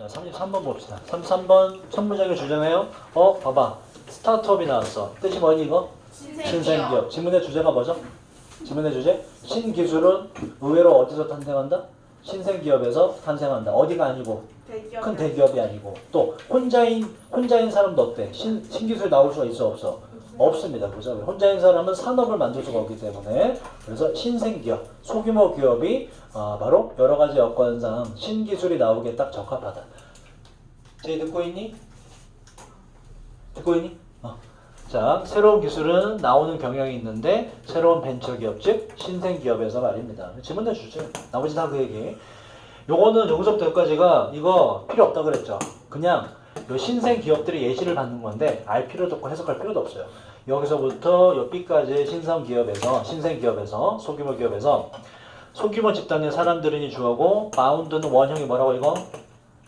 자, 33번 봅시다. 33번 첫 문장의 주제네요. 어, 봐봐. 스타트업이 나왔어. 뜻이 뭐니 이거? 신생기업. 지문의 주제가 뭐죠? 지문의 주제? 신기술은 의외로 어디서 탄생한다? 신생기업에서 탄생한다. 어디가 아니고 대기업. 큰 대기업이 아니고 또 혼자인 혼자인 사람도 어때? 신, 신기술 나올 수가 있어 없어? 없습니다. 보자. 혼자인 사람은 산업을 만들 수가 없기 때문에 그래서 신생기업, 소규모 기업이 아, 바로 여러 가지 여건상 신기술이 나오기에 딱 적합하다. 제 듣고 있니? 듣고 있니? 어. 자, 새로운 기술은 나오는 경향이 있는데 새로운 벤처기업 즉 신생기업에서 말입니다. 지문 내주죠. 나머지 다 그 얘기. 요거는 여기서부터 여기까지가 이거 필요 없다 그랬죠. 그냥 요 신생 기업들이 예시를 받는 건데 알 필요도 없고 해석할 필요도 없어요. 여기서부터 요 B까지 신성 기업에서 신생 기업에서 소규모 기업에서 소규모 집단의 사람들이 주하고 바운드는 원형이 뭐라고 이거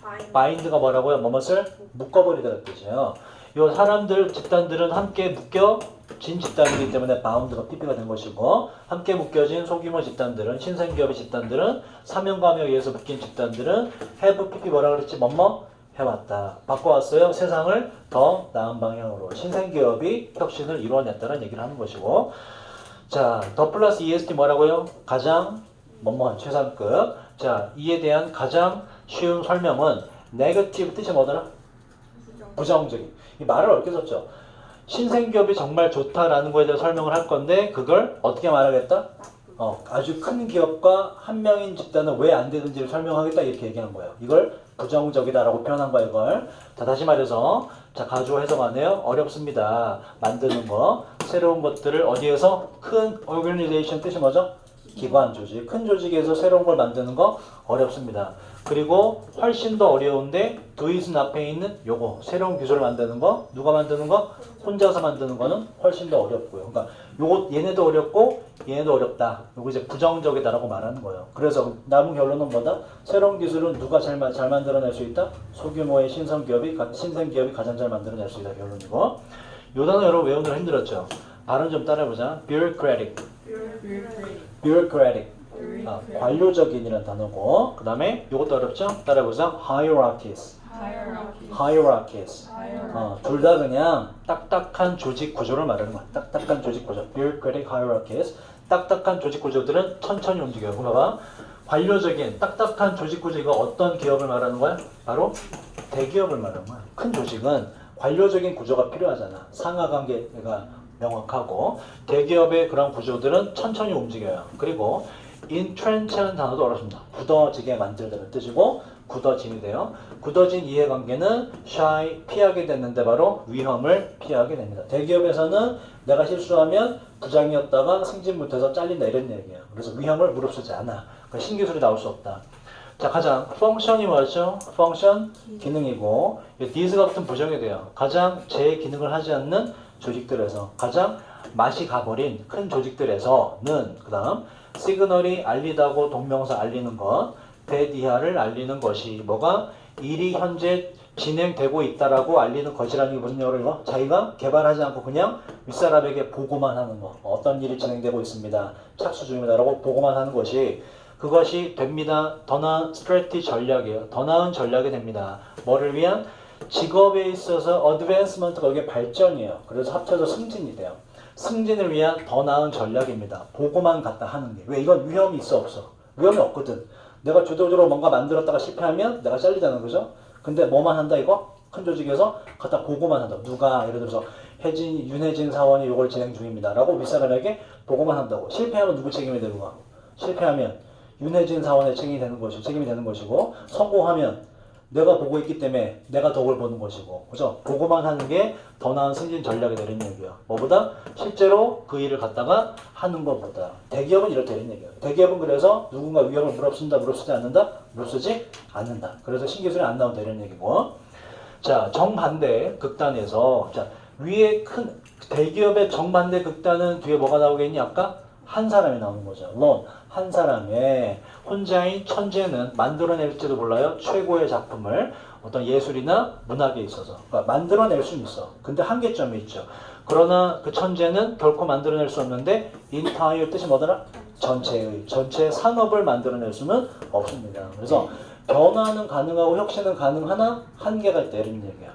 바인. 바인드가 뭐라고요? 뭐뭇을 묶어버리다는 뜻이에요. 요 사람들 집단들은 함께 묶여진 집단이기 때문에 바운드가 PP가 된 것이고 함께 묶여진 소규모 집단들은 신생기업의 집단들은 사명감에 의해서 묶인 집단들은 have PP 뭐라 그랬지? 뭐뭐 해왔다. 바꿔왔어요. 세상을 더 나은 방향으로 신생기업이 혁신을 이루어냈다는 얘기를 하는 것이고 자, 더 플러스 EST 뭐라고요? 가장 뭐뭐한 최상급. 자, 이에 대한 가장 쉬운 설명은 네거티브 뜻이 뭐더라? 부정적인. 이 말을 썼죠. 신생기업이 정말 좋다라는 거에 대해 설명을 할 건데 그걸 어떻게 말하겠다? 어, 아주 큰 기업과 한 명인 집단은 왜 안 되는지를 설명하겠다 이렇게 얘기한 거예요. 이걸 부정적이다라고 표현한 거야 이걸. 자 다시 말해서 자 가주어 해석하네요. 어렵습니다. 만드는 거 새로운 것들을 어디에서 큰 organization 뜻이 뭐죠? 기관 조직 큰 조직에서 새로운 걸 만드는 거 어렵습니다. 그리고 훨씬 더 어려운데 도이슨 앞에 있는 요거 새로운 기술을 만드는 거 누가 만드는 거 혼자서 만드는 거는 훨씬 더 어렵고요. 그러니까 요거 얘네도 어렵고 얘네도 어렵다. 요거 이제 부정적이다라고 말하는 거예요. 그래서 남은 결론은 뭐다? 새로운 기술은 누가 잘, 마- 잘 만들어낼 수 있다? 소규모의 신성 기업이 가- 신생 기업이 가장 잘 만들어낼 수 있다 결론이고. 요 단어 여러분 외우느라 힘들었죠. 발음 좀 따라해보자. bureaucratic, bureaucratic. 아, 관료적인이라는 단어고. 그 다음에 이것도 어렵죠? 따라해보자. Hierarchies. Hierarchies. 어, 둘다 그냥 딱딱한 조직 구조를 말하는 거야. 딱딱한 조직 구조. Bureaucratic hierarchies. 딱딱한 조직 구조들은 천천히 움직여요 봐봐. 관료적인 딱딱한 조직 구조 이거 어떤 기업을 말하는 거야? 바로 대기업을 말하는 거야. 큰 조직은 관료적인 구조가 필요하잖아. 상하 관계가 명확하고 대기업의 그런 구조들은 천천히 움직여요 그리고 entrench하는 단어도 어렵습니다. 굳어지게 만들다는 뜻이고 굳어짐이 돼요. 굳어진 이해관계는 shy 피하게 됐는데 바로 위험을 피하게 됩니다. 대기업에서는 내가 실수하면 부장이었다가 승진 못해서 잘린다 이런 얘기예요. 그래서 위험을 무릅쓰지 않아. 그 신기술이 나올 수 없다. 자 가장 펑션이 뭐죠? 펑션 기능이고 디스 같은 부정이 돼요. 가장 제 기능을 하지 않는 조직들에서 가장 맛이 가버린 큰 조직들에서는 그 다음 시그널이 알리다고 동명사 알리는 것, 대디하를 알리는 것이 뭐가 일이 현재 진행되고 있다라고 알리는 것이라는 게 무슨 영어로? 자기가 개발하지 않고 그냥 윗사람에게 보고만 하는 거. 어떤 일이 진행되고 있습니다. 착수 중입니다라고 보고만 하는 것이 그것이 됩니다. 더 나은 스트레티 전략이에요. 더 나은 전략이 됩니다. 뭐를 위한 직업에 있어서 어드밴스먼트가 이게 발전이에요. 그래서 합쳐서 승진이 돼요. 승진을 위한 더 나은 전략입니다. 보고만 갖다 하는 게. 왜 이건 위험이 있어 없어? 위험이 없거든. 내가 주도적으로 뭔가 만들었다가 실패하면 내가 잘리잖아. 그죠? 근데 뭐만 한다 이거? 큰 조직에서 갖다 보고만 한다. 누가 예를 들어서 혜진, 윤혜진 사원이 이걸 진행 중입니다. 라고 윗사람에게 보고만 한다고. 실패하면 누구 책임이 되는 거야? 실패하면 윤혜진 사원의 책임이 되는 것이고 책임이 되는 것이고 성공하면 내가 보고 있기 때문에 내가 덕을 보는 것이고 그죠? 보고만 하는 게 더 나은 승진 전략이 되는 얘기야. 뭐보다 실제로 그 일을 갖다가 하는 것보다 대기업은 이렇다는 얘기야. 대기업은 그래서 누군가 위험을 무릅쓴다, 무릅쓰지 않는다, 무릅쓰지 않는다. 그래서 신기술이 안 나온다 이런 얘기고. 자 정반대 극단에서 자 위에 큰 대기업의 정반대 극단은 뒤에 뭐가 나오겠니? 아까 한 사람이 나오는 거죠. lone 한 사람의 혼자인 천재는 만들어낼지도 몰라요. 최고의 작품을 어떤 예술이나 문학에 있어서 그러니까 만들어낼 수는 있어. 근데 한계점이 있죠. 그러나 그 천재는 결코 만들어낼 수 없는데 entire 뜻이 뭐더라? 전체의 전체 산업을 만들어낼 수는 없습니다. 그래서 변화는 가능하고 혁신은 가능하나 한계가 있다 이런 얘기야.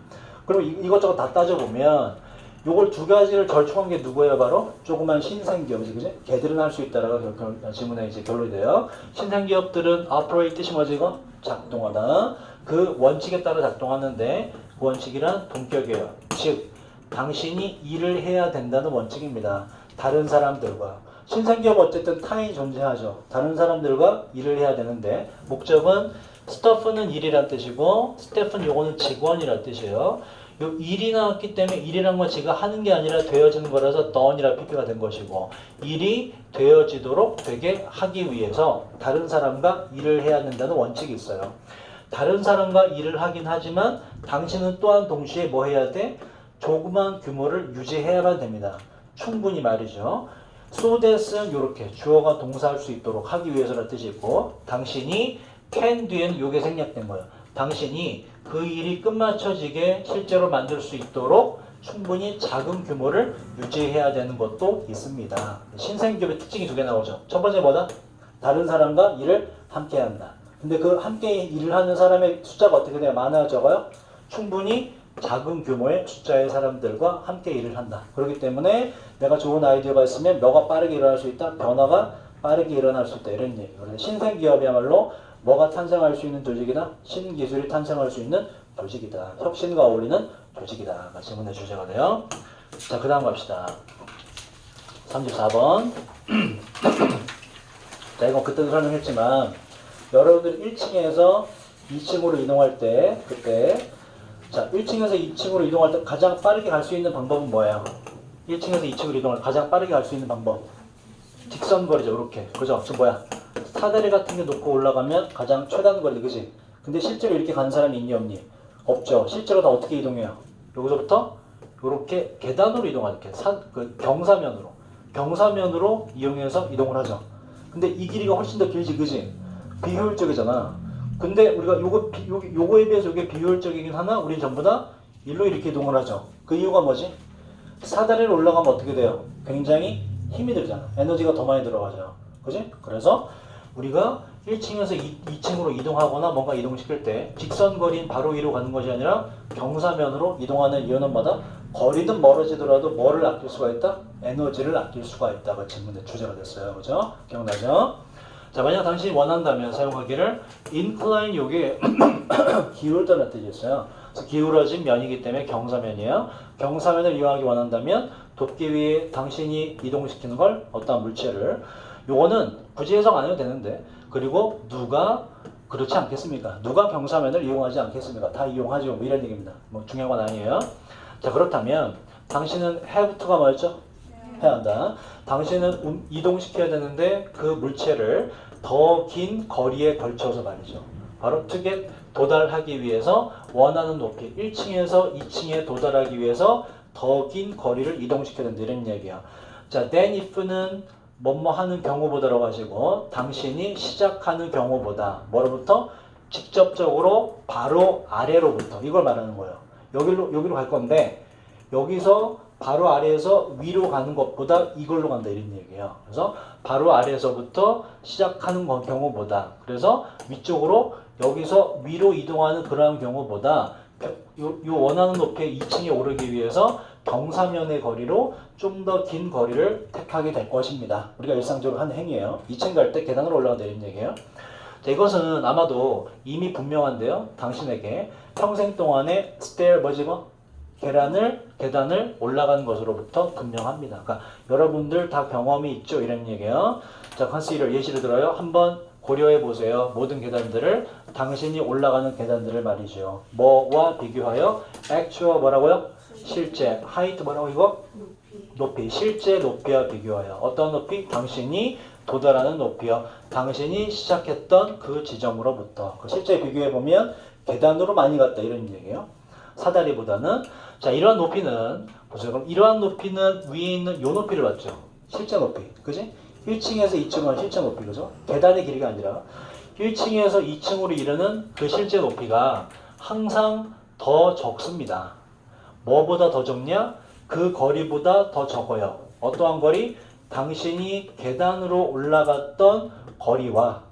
이- 이것저것 다 따져보면 요걸 두 가지를 절충한 게 누구예요? 바로 조그만 신생기업이지, 그지? 걔들은 할 수 있다라고 결, 결, 지문에 이제 결론이 돼요. 신생기업들은 operate 뜻이 뭐지 이거? 작동하다. 그 원칙에 따라 작동하는데 그 원칙이란 동격이에요. 즉, 당신이 일을 해야 된다는 원칙입니다. 다른 사람들과 신생기업 어쨌든 타인이 존재하죠. 다른 사람들과 일을 해야 되는데 목적은 스터프는 일이란 뜻이고 스태프는 요거는 직원이란 뜻이에요. 요 일이 나왔기 때문에 일이란 건 지가 하는 게 아니라 되어지는 거라서 done이라 PP가 된 것이고 일이 되어지도록 되게 하기 위해서 다른 사람과 일을 해야 된다는 원칙이 있어요. 다른 사람과 일을 하긴 하지만 당신은 또한 동시에 뭐 해야 돼? 조그만 규모를 유지해야만 됩니다. 충분히 말이죠. so that은 이렇게 주어가 동사할 수 있도록 하기 위해서라는 뜻이 있고 당신이 can 뒤에는 요게 생략된 거예요. 당신이 그 일이 끝마쳐지게 실제로 만들 수 있도록 충분히 작은 규모를 유지해야 되는 것도 있습니다. 신생기업의 특징이 두 개 나오죠. 첫 번째 뭐다? 다른 사람과 일을 함께 한다. 근데 그 함께 일을 하는 사람의 숫자가 어떻게 돼요? 많아요, 적어요? 충분히 작은 규모의 숫자의 사람들과 함께 일을 한다. 그렇기 때문에 내가 좋은 아이디어가 있으면 너가 빠르게 일어날 수 있다. 변화가 빠르게 일어날 수 있다. 이런 얘기. 그래서 신생기업이야말로 뭐가 탄생할 수 있는 조직이다. 신기술이 탄생할 수 있는 조직이다. 혁신과 어울리는 조직이다. 가 질문의 주제가 돼요. 자, 그 다음 갑시다. 34번. 자, 이건 그때도 설명했지만 여러분들 1층에서 2층으로 이동할 때 그때 자 1층에서 2층으로 이동할 때 가장 빠르게 갈 수 있는 방법은 뭐예요? 1층에서 2층으로 이동할 때 가장 빠르게 갈 수 있는 방법 직선 거리죠 이렇게 그죠? 저 뭐야 사다리 같은 게 놓고 올라가면 가장 최단 거리 그지? 근데 실제로 이렇게 가는 사람이 있니 없니? 없죠 실제로 다 어떻게 이동해요? 여기서부터 이렇게 계단으로 이동하는 게 사, 그 경사면으로 경사면으로 이용해서 이동을 하죠 근데 이 길이가 훨씬 더 길지 그지? 비효율적이잖아 근데 우리가 요거 비- 요게- 요거에 비해서 이게 비효율적이긴 하나 우리 전부 다 일로 이렇게 이동을 하죠. 그 이유가 뭐지? 사다리를 올라가면 어떻게 돼요? 굉장히 힘이 들잖아. 에너지가 더 많이 들어가죠. 그지? 그래서 우리가 1층에서 2, 층으로 이동하거나 뭔가 이동시킬 때 직선 거리인 바로 위로 가는 것이 아니라 경사면으로 이동하는 이유는 뭐다? 거리든 멀어지더라도 뭐를 아낄 수가 있다? 에너지를 아낄 수가 있다가 질문의 주제가 됐어요. 그죠? 기억나죠? 자, 만약 당신이 원한다면 사용하기를 incline 요게 기울다는 뜻이 있어요. 그래서 기울어진 면이기 때문에 경사면이에요. 경사면을 이용하기 원한다면 돕기 위해 당신이 이동시키는 걸 어떠한 물체를 요거는 굳이 해석 안 해도 되는데 그리고 누가 그렇지 않겠습니까? 누가 경사면을 이용하지 않겠습니까? 다 이용하죠. 뭐 이런 얘기입니다. 뭐 중요한 건 아니에요. 자 그렇다면 당신은 to가 뭐였죠? 해야 한다. 당신은 움- 이동시켜야 되는데 그 물체를 더 긴 거리에 걸쳐서 말이죠. 바로 특에 도달하기 위해서 원하는 높이 1층에서 2층에 도달하기 위해서 더 긴 거리를 이동시켜야 된다 이런 얘기야. 자, then if는 뭐뭐 하는 경우보다라고 하시고 당신이 시작하는 경우보다 뭐로부터 직접적으로 바로 아래로부터 이걸 말하는 거예요. 여기로 여기로 갈 건데 여기서 바로 아래에서 위로 가는 것보다 이걸로 간다 이런 얘기예요. 그래서 바로 아래에서부터 시작하는 거- 경우보다 그래서 위쪽으로 여기서 위로 이동하는 그러한 경우보다 요, 요 원하는 높이에 2층에 오르기 위해서 경사면의 거리로 좀 더 긴 거리를 택하게 될 것입니다. 우리가 일상적으로 하는 행위예요. 2층 갈 때 계단으로 올라간다 이런 얘기예요. 자, 이것은 아마도 이미 분명한데요. 당신에게 평생 동안에 스테어 뭐지 뭐 계란을 계단을 올라가는 것으로부터 분명합니다. 그러니까 여러분들 다 경험이 있죠 이런 얘기예요. 자, 컨시더 예시를 들어요. 한번 고려해 보세요. 모든 계단들을 당신이 올라가는 계단들을 말이죠. 뭐와 비교하여 actual 뭐라고요? 실제 height 뭐라고 이거? 높이 실제 높이와 비교하여 어떤 높이? 당신이 도달하는 높이요. 당신이 시작했던 그 지점으로부터 그 실제 비교해 보면 계단으로 많이 갔다 이런 얘기예요. 사다리보다는 자 이러한 높이는 보세요. 그럼 이러한 높이는 위에 있는 요 높이를 봤죠. 실제 높이, 그지? 1층에서 2층은 실제 높이, 그죠? 계단의 길이가 아니라 1층에서 2층으로 이르는 그 실제 높이가 항상 더 적습니다. 뭐보다 더 적냐? 그 거리보다 더 적어요. 어떠한 거리? 당신이 계단으로 올라갔던 거리와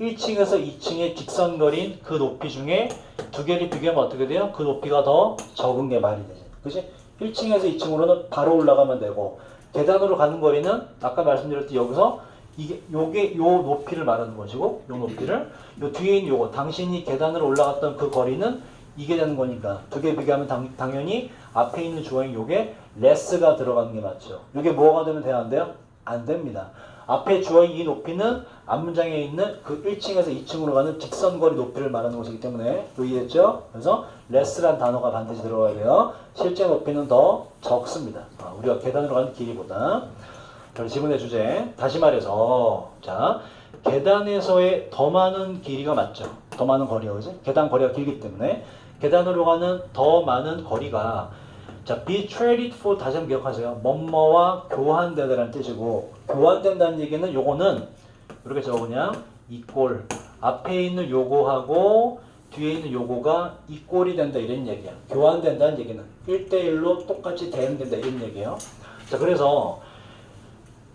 1층에서 2층의 직선 거리인 그 높이 중에 두 개를 비교하면 어떻게 돼요? 그 높이가 더 적은 게 말이 되지. 그지? 1층에서 2층으로는 바로 올라가면 되고 계단으로 가는 거리는 아까 말씀드렸듯이 여기서 이게 요게 요 높이를 말하는 것이고 요 높이를 요 뒤에 있는 요거 당신이 계단으로 올라갔던 그 거리는 이게 되는 거니까 두 개 비교하면 당, 당연히 앞에 있는 주어인 요게 레스가 들어가는 게 맞죠. 요게 뭐가 되면 돼야 안 돼요? 안 됩니다. 앞에 주어인 이 높이는 앞 문장에 있는 그 1층에서 2층으로 가는 직선거리 높이를 말하는 것이기 때문에 또 이해했죠? 그래서 레스란 단어가 반드시 들어가야 돼요. 실제 높이는 더 적습니다. 아, 우리가 계단으로 가는 길이보다. 지문의 주제 다시 말해서 자 계단에서의 더 많은 길이가 맞죠? 더 많은 거리가 그지? 계단 거리가 길기 때문에 계단으로 가는 더 많은 거리가 자, be traded for 다시 한번 기억하세요. 뭐뭐와 교환되다라는 뜻이고 교환된다는 얘기는 요거는 이렇게 적으냐 이꼴 앞에 있는 요거하고 뒤에 있는 요거가 이꼴이 된다 이런 얘기야. 교환된다는 얘기는 1대1로 똑같이 대응된다 이런 얘기예요. 자, 그래서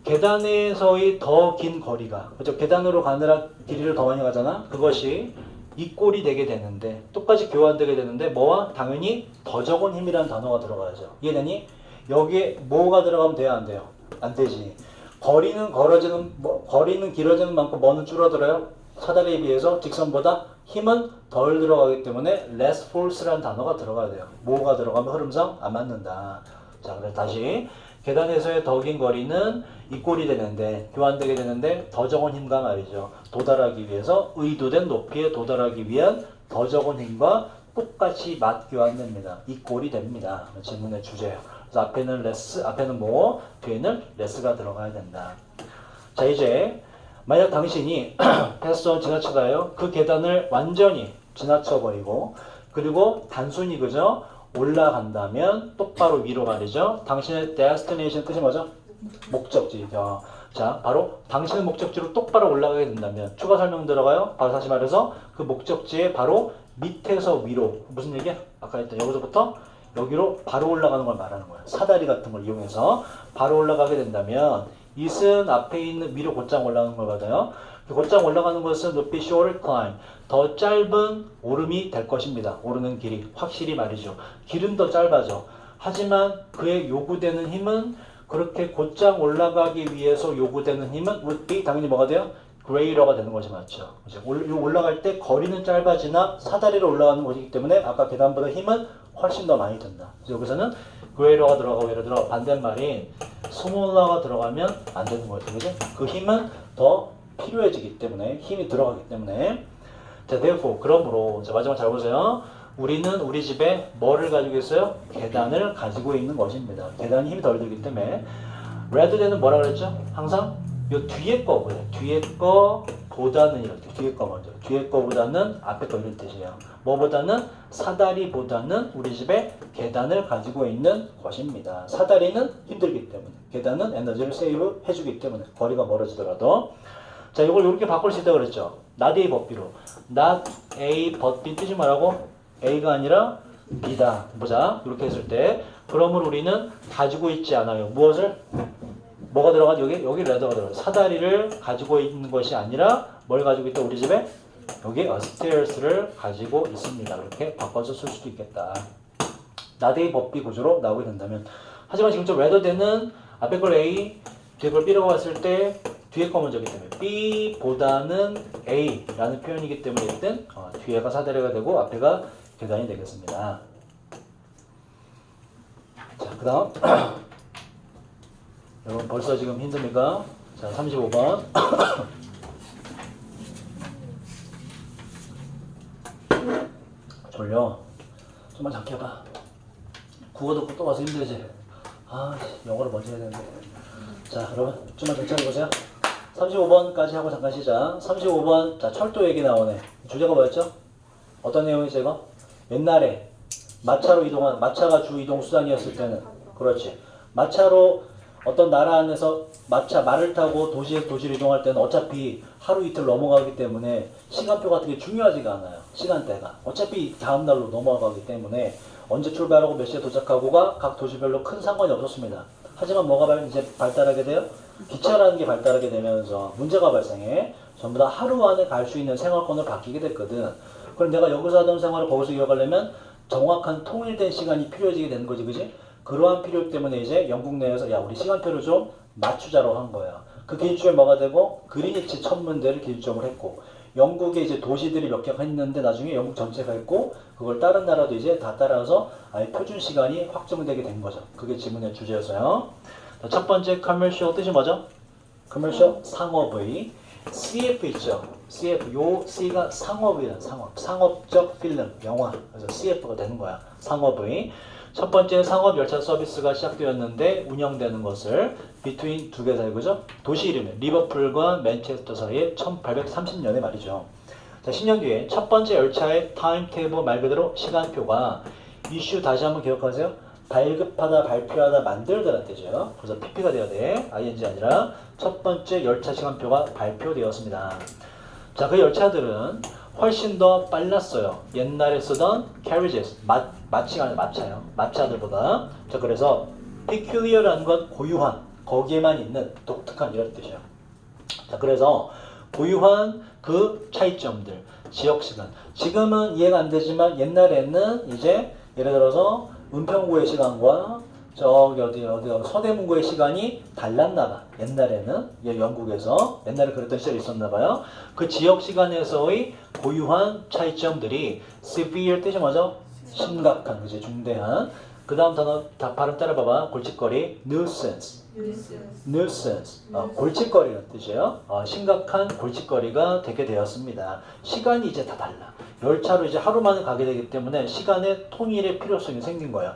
계단에서의 더 긴 거리가 그죠? 계단으로 가느라 길이를 더 많이 가잖아. 그것이 이 꼴이 되게 되는데 똑같이 교환되게 되는데 뭐와 당연히 더 적은 힘이라는 단어가 들어가야죠. 이해되니? 여기에 뭐가 들어가면 돼야 안 돼요? 안 되지. 거리는 걸어지는 뭐, 거리는 길어지는 만큼 뭐는 줄어들어요? 사다리에 비해서 직선보다 힘은 덜 들어가기 때문에 less force라는 단어가 들어가야 돼요. 뭐가 들어가면 흐름상 안 맞는다. 자, 그래서 다시 계단에서의 더긴 거리는 이 꼴이 되는데 교환되게 되는데 더 적은 힘과 말이죠. 도달하기 위해서 의도된 높이에 도달하기 위한 더 적은 힘과 똑같이 맞 교환됩니다. 이 꼴이 됩니다. 질문의 주제예요. 그래서 앞에는 레스, 앞에는 뭐, 뒤에는 레스가 들어가야 된다. 자 이제 만약 당신이 패스원 지나치다요 그 계단을 완전히 지나쳐버리고 그리고 단순히 그저 올라간다면 똑바로 위로 말이죠. 당신의 destination 뜻이 뭐죠? 목적지죠. 자, 바로 당신의 목적지로 똑바로 올라가게 된다면 추가 설명 들어가요. 바로 다시 말해서 그 목적지에 바로 밑에서 위로 무슨 얘기야? 아까 했던 여기서부터 여기로 바로 올라가는 걸 말하는 거야. 사다리 같은 걸 이용해서 바로 올라가게 된다면 이은 앞에 있는 위로 곧장 올라가는 걸 받아요. 그 곧장 올라가는 것은 높이 shorter climb, 더 짧은 오름이 될 것입니다. 오르는 길이 확실히 말이죠. 길은 더 짧아져. 하지만 그의 요구되는 힘은 그렇게 곧장 올라가기 위해서 요구되는 힘은 would be 당연히 뭐가 돼요? greater가 되는 것이 맞죠. 이제 올라갈 때 거리는 짧아지나 사다리로 올라가는 것이기 때문에 아까 계단보다 힘은 훨씬 더 많이 든다. 여기서는 greater가 들어가고 예를 들어 반대말인 smaller 들어가면 안 되는 거죠. 그죠? 그 힘은 더 필요해지기 때문에 힘이 들어가기 때문에 자, therefore 그러므로 자 마지막 잘 보세요. 우리는 우리 집에 뭐를 가지고 있어요? 계단을 가지고 있는 것입니다. 계단이 힘이 덜 들기 때문에 rather than은 뭐라 그랬죠? 항상 요 뒤에 거고요. 뒤에 거보다는 이렇게 뒤에 거 먼저. 뒤에 거보다는 앞에 거 이런 뜻이에요. 뭐보다는 사다리보다는 우리 집에 계단을 가지고 있는 것입니다. 사다리는 힘들기 때문에 계단은 에너지를 세이브 해주기 때문에 거리가 멀어지더라도 자 이걸 이렇게 바꿀 수 있다고 그랬죠. not A B로 not A B 뜻이 뭐라고? A가 아니라 B다. 보자. 이렇게 했을 때 그러므로 우리는 가지고 있지 않아요. 무엇을? 뭐가 들어가? 여기 여기 레더가 들어가. 사다리를 가지고 있는 것이 아니라 뭘 가지고 있다? 우리 집에 여기 upstairs를 가지고 있습니다. 이렇게 바꿔서 쓸 수도 있겠다. 나대의 법비 구조로 나오게 된다면 하지만 지금 좀 rather than은 앞에 걸 A 뒤에 걸 B라고 봤을 때 뒤에 거 먼저기 때문에 B보다는 A라는 표현이기 때문에 일단 어, 뒤에가 사다리가 되고 앞에가 계단이 되겠습니다. 자, 그 다음 여러분 벌써 지금 힘듭니까? 자, 35번. 졸려. 좀만 작게 해봐. 국어 듣고 또 와서 힘들지? 아 영어를 먼저 해야 되는데. 자 여러분 좀만 천천히 보세요 35번까지 하고 잠깐 쉬자. 35번 자 철도 얘기 나오네. 주제가 뭐였죠? 어떤 내용이죠 이거? 옛날에 마차로 이동한 마차가 주 이동 수단이었을 때는. 그렇지. 마차로 어떤 나라 안에서 마차 말을 타고 도시에서 도시로 이동할 때는 어차피 하루 이틀 넘어가기 때문에 시간표 같은 게 중요하지가 않아요. 시간대가. 어차피 다음 날로 넘어가기 때문에 언제 출발하고 몇 시에 도착하고가 각 도시별로 큰 상관이 없었습니다. 하지만 뭐가 발- 이제 발달하게 돼요? 기차라는 게 발달하게 되면서 문제가 발생해 전부 다 하루 안에 갈 수 있는 생활권으로 바뀌게 됐거든. 그럼 내가 여기서 하던 생활을 거기서 이어가려면 정확한 통일된 시간이 필요해지게 되는 거지, 그지? 그러한 필요 때문에 이제 영국 내에서 야 우리 시간표를 좀 맞추자로 한 거야. 그 기준점이 뭐가 되고 그리니치 천문대를 기준점으로 했고 영국의 이제 도시들이 몇 개가 있는데 나중에 영국 전체가 있고 그걸 다른 나라도 이제 다 따라서 아예 표준 시간이 확정되게 된 거죠. 그게 지문의 주제였어요. 자, 첫 번째 commercial 뜻이 뭐죠? commercial 상업의 CF 있죠. CF 요 C가 상업이란 상업, 상업적 필름, 영화. 그래서 CF가 되는 거야. 상업의 첫 번째 상업 열차 서비스가 시작되었는데 운영되는 것을 between 두 개 사이 그죠? 도시 이름이 리버풀과 맨체스터 사이에 1830년에 말이죠. 자, 10년 뒤에 첫 번째 열차의 타임 테이블 말 그대로 시간표가 이슈 다시 한번 기억하세요. 발급하다, 발표하다, 만들다라는 뜻이에요. 그래서 PP가 되어야 돼. ING 아니라 첫 번째 열차 시간표가 발표되었습니다. 자, 그 열차들은 훨씬 더 빨랐어요. 옛날에 쓰던 carriages, 마, 마치가 아니라 마차요. 마차들보다. 자, 그래서 peculiar라는 건 고유한, 거기에만 있는 독특한 이런 뜻이에요. 자, 그래서 고유한 그 차이점들, 지역 시간. 지금은 이해가 안 되지만 옛날에는 이제 예를 들어서 은평구의 시간과 저기 어디 어디 서대문구의 시간이 달랐나 봐. 옛날에는 예, 영국에서 옛날에 그랬던 시절이 있었나 봐요. 그 지역 시간에서의 고유한 차이점들이 severe 뜻이 뭐죠? 심각한, 그지 중대한. 그 다음 단어 다 발음 따라 봐봐. 골칫거리 nuisance. nuisance, 어, 골칫거리라는 뜻이에요. 어, 심각한 골칫거리가 되게 되었습니다. 시간이 이제 다 달라. 열차로 이제 하루 만에 가게 되기 때문에 시간의 통일의 필요성이 생긴 거예요.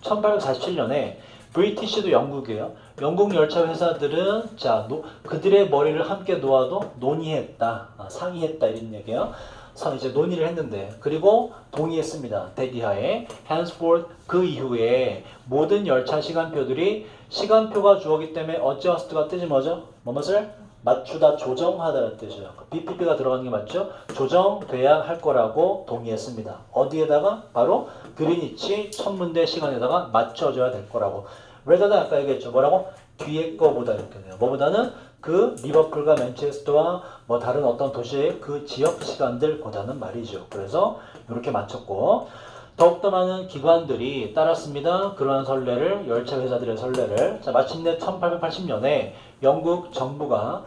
1847년에 브리티시도 영국이에요. 영국 열차 회사들은 자 노- 그들의 머리를 함께 놓아도 논의했다, 아, 상의했다 이런 얘기예요. 상 이제 논의를 했는데 그리고 동의했습니다. 대기하에 henceforth 그 이후에 모든 열차 시간표들이 시간표가 주어기 때문에 adjust가 뜻이 뭐죠? 뭐뭇을 맞추다 조정하다는 뜻이에요. BPP가 들어가는 게 맞죠? 조정돼야 할 거라고 동의했습니다. 어디에다가 바로 그리니치 천문대 시간에다가 맞춰줘야 될 거라고. rather는 아까 얘기했죠. 뭐라고? 뒤에 거보다 이렇게 돼요. 뭐보다는 그 리버풀과 맨체스터와 뭐 다른 어떤 도시의 그 지역 시간들보다는 말이죠. 그래서 이렇게 맞췄고 더욱더 많은 기관들이 따랐습니다. 그러한 선례를 열차 회사들의 선례를 자 마침내 1880년에 영국 정부가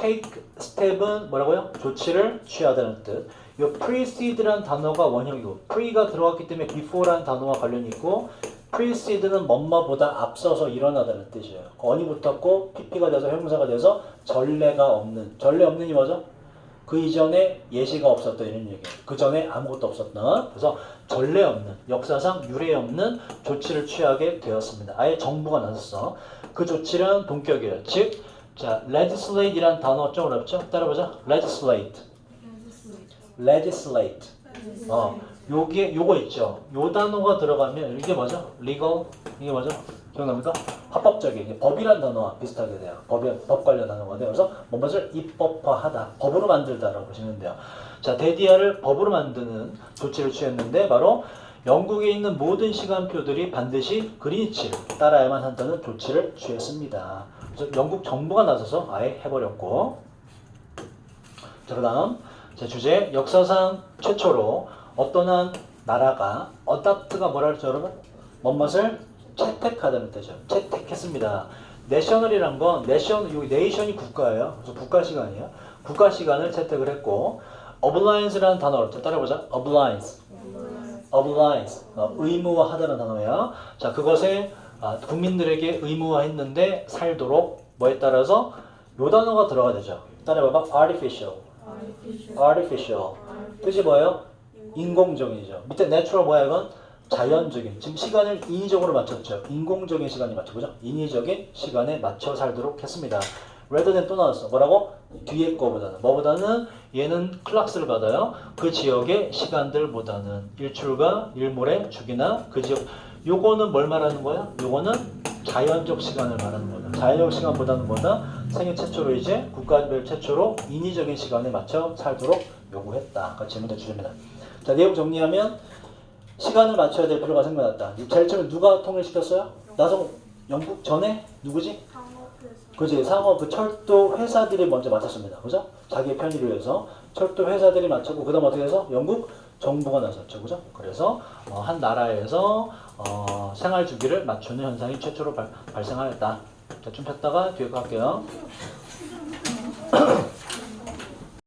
take step은 뭐라고요? 조치를 취하다는 뜻. 이 precede란 단어가 원형이고 pre가 들어갔기 때문에 before라는 단어와 관련이 있고 precede는 뭐뭐보다 앞서서 일어나다는 뜻이에요. 언이 붙었고 pp가 돼서 형용사가 돼서 전례가 없는 전례 없는이 뭐죠? 그 이전에 예시가 없었던 이런 얘기예요. 그 전에 아무것도 없었던 그래서 전례 없는 역사상 유례 없는 조치를 취하게 되었습니다. 아예 정부가 나섰어. 그 조치는 동격이에요. 즉, 자, legislate이란 단어 좀 어렵죠? 따라보자. legislate, legislate. 어, 요게 요거 있죠. 요 단어가 들어가면 이게 뭐죠? legal 이게 뭐죠? 기억납니까? 합법적인 법이란 단어와 비슷하게 돼요. 법이 법 관련 단어가 돼요. 그래서 뭐뭇을 입법화하다, 법으로 만들다라고 보시면 돼요. 자, 데디아를 법으로 만드는 조치를 취했는데 바로 영국에 있는 모든 시간표들이 반드시 그리니치를 따라야만 한다는 조치를 취했습니다. 그래서 영국 정부가 나서서 아예 해버렸고 자, 그 다음 제 주제 역사상 최초로 어떤 한 나라가 어답트가 뭐라 그랬죠 여러분? 뭔것을 채택하다는 뜻이죠. 채택했습니다. 내셔널이란 건 내션 여기 네이션이 국가예요. 그래서 국가 시간이에요. 국가 시간을 채택을 했고 oblige라는 단어로 따라보자. oblige. oblige. 어, 의무화하다는 단어예요. 자, 그것에 아, 국민들에게 의무화했는데 살도록 뭐에 따라서 요 단어가 들어가 되죠. 따라봐봐. artificial. artificial. 뜻이 뭐예요? 인공적이죠. 밑에 natural 뭐야 이건? 자연적인. 지금 시간을 인위적으로 맞췄죠. 인공적인 시간이 맞죠. 그죠? 인위적인 시간에 맞춰 살도록 했습니다. rather than 또 나왔어. 뭐라고? 뒤에 거보다는. 뭐보다는 얘는 클락스를 받아요. 그 지역의 시간들보다는 일출과 일몰의 주기나 그 지역 요거는 뭘 말하는 거야? 요거는 자연적 시간을 말하는 거다. 자연적 시간보다는 뭐다? 생애 최초로 이제 국가별 최초로 인위적인 시간에 맞춰 살도록 요구했다. 아까 질문자 주제입니다. 자, 내용 정리하면 시간을 맞춰야 될 필요가 생겨났다. 제일 처음에 누가 통일시켰어요? 나성 영국 전에 누구지? 그지 상업 그 철도 회사들이 먼저 맡았습니다. 그죠? 자기 편의를 위해서 철도 회사들이 맡았고 그다음 어떻게 해서 영국 정부가 나섰죠. 그죠? 그래서 어, 한 나라에서 어, 생활 주기를 맞추는 현상이 최초로 발, 발생하였다. 자, 좀 폈다가 뒤에 갈게요.